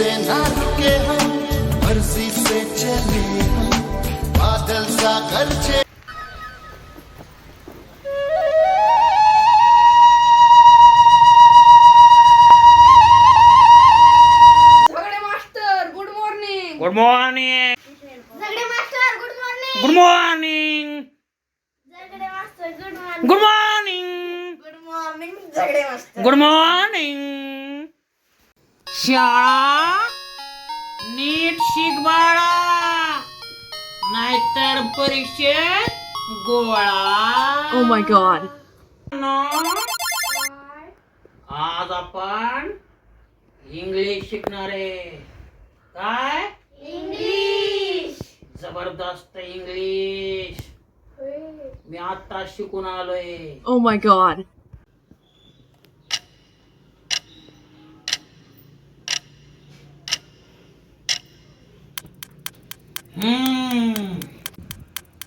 से ना रुके हम? मर्जी से चले हम। बादल सा झगडे master good morning good morning झगडे master good morning good morning झगडे मास्टर गुड मॉर्निंग शाळा? नीट शिक बाळा. नाहीतर परीक्षेत गोळा. ओ माय गॉड आज आपण इंग्लिश शिकणार आहे. काय? इंग्लिश. जबरदस्त इंग्लिश. मी आता शिकून आलोय. ओ माय गॉड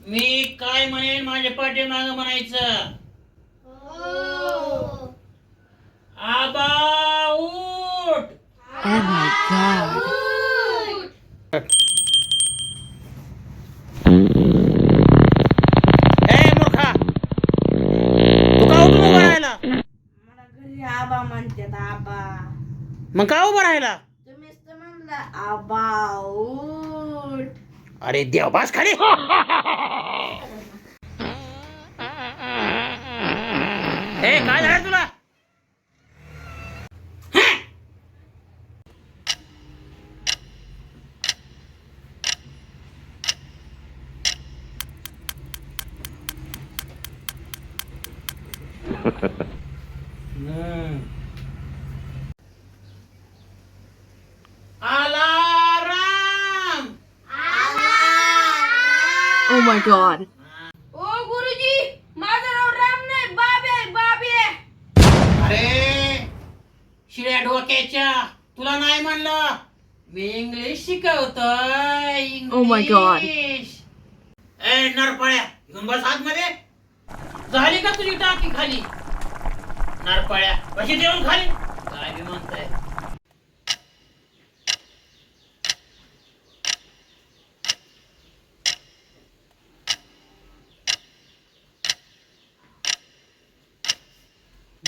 मी काय म्हणेन माझ्या पाठीमाग म्हणायचं? माय गॉड ए मूर्खा! तू का उठून उभा राहिला? मला घरी आबा म्हणतात आबा. मग का उभा राहिला? तुम्हीच तर म्हणला आबा अरे देव बास खाली ए काय झालं तुला हम्म. ओ माय गॉड ओ गुरुजी माझं नाव राम नाही बाबे आहे, बाबे आहे. अरे शिळ्या डोक्याच्या तुला नाही म्हणलं? मी इंग्लिश शिकवतोय Oh my God. इंग्लिश. ए नरपाळ्या घेऊन बस आतमध्ये. झाली का तुझी टाकी खाली? नरपाळ्या कशी देऊन खाली? काय बी म्हणताय.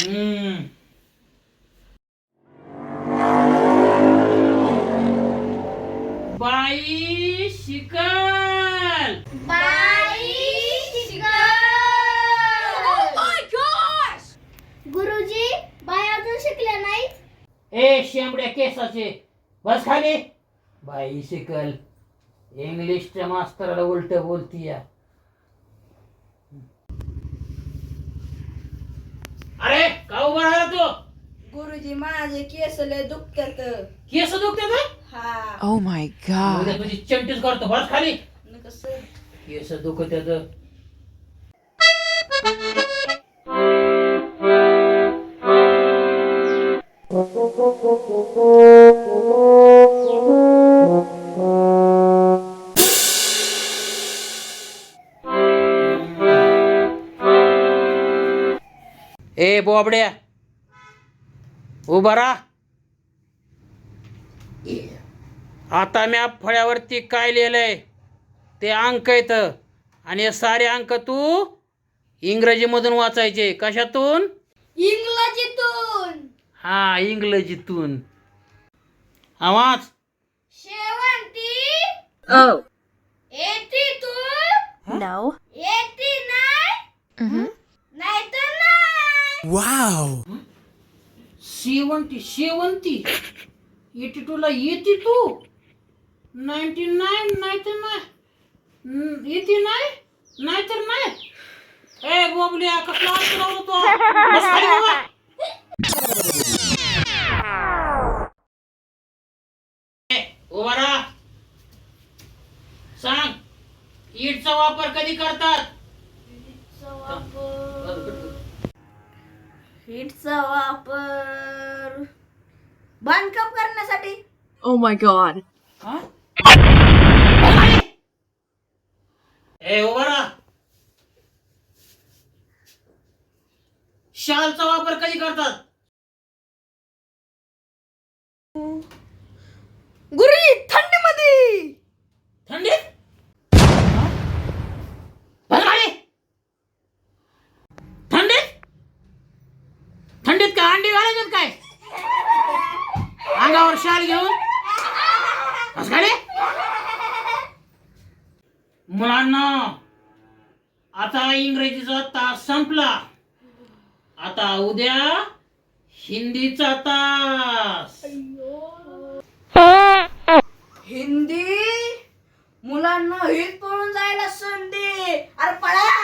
बाई शिकल. बाई गुरुजी बाई अजून शिकल्या नाही ए शेंबड्या केसाचे. बस खाली. बाई शिकल. इंग्लिशच्या मास्तराला उलट बोलती अरे का उभा राहिला तू? गुरुजी माझे केस लय दुखतात केस दुखते का हा. My god. उद्या तुझी चंटीच करतो बस खाली. कसं? केस दुखत्यात. ए बोबड्या उभा राहा आता मी फळ्यावरती काय लिहिलंय ते अंक आहेत आणि हे सारे अंक तू इंग्रजीमधून वाचायचे कशातून इंग्रजीतून हा इंग्रजीतून हा वाच शेवंती ओ eighty two No. Eighty nine wow Shevanti Shevanti. Eighty टूला येते तू. नाईन्टी नाईन नाही तर नाही येते नाही नाही तर नाही ए बोबल्या कसला अर्थ तो. बस खाली बाबा. ए, उभा राहा. सांग ईटचा वापर कधी करतात? हिटचा वापर बांधकाम करण्यासाठी Oh my god. हा? ए शालचा वापर कधी करतात थंडीत काय अंडी घालायच्यात काय? अंगावर शाल घेऊन? मुलांना आता इंग्रजीचा तास संपला. आता उद्या हिंदीचा तास. हिंदी? मुलांना हित पळून जायला संधी. अरे पळा.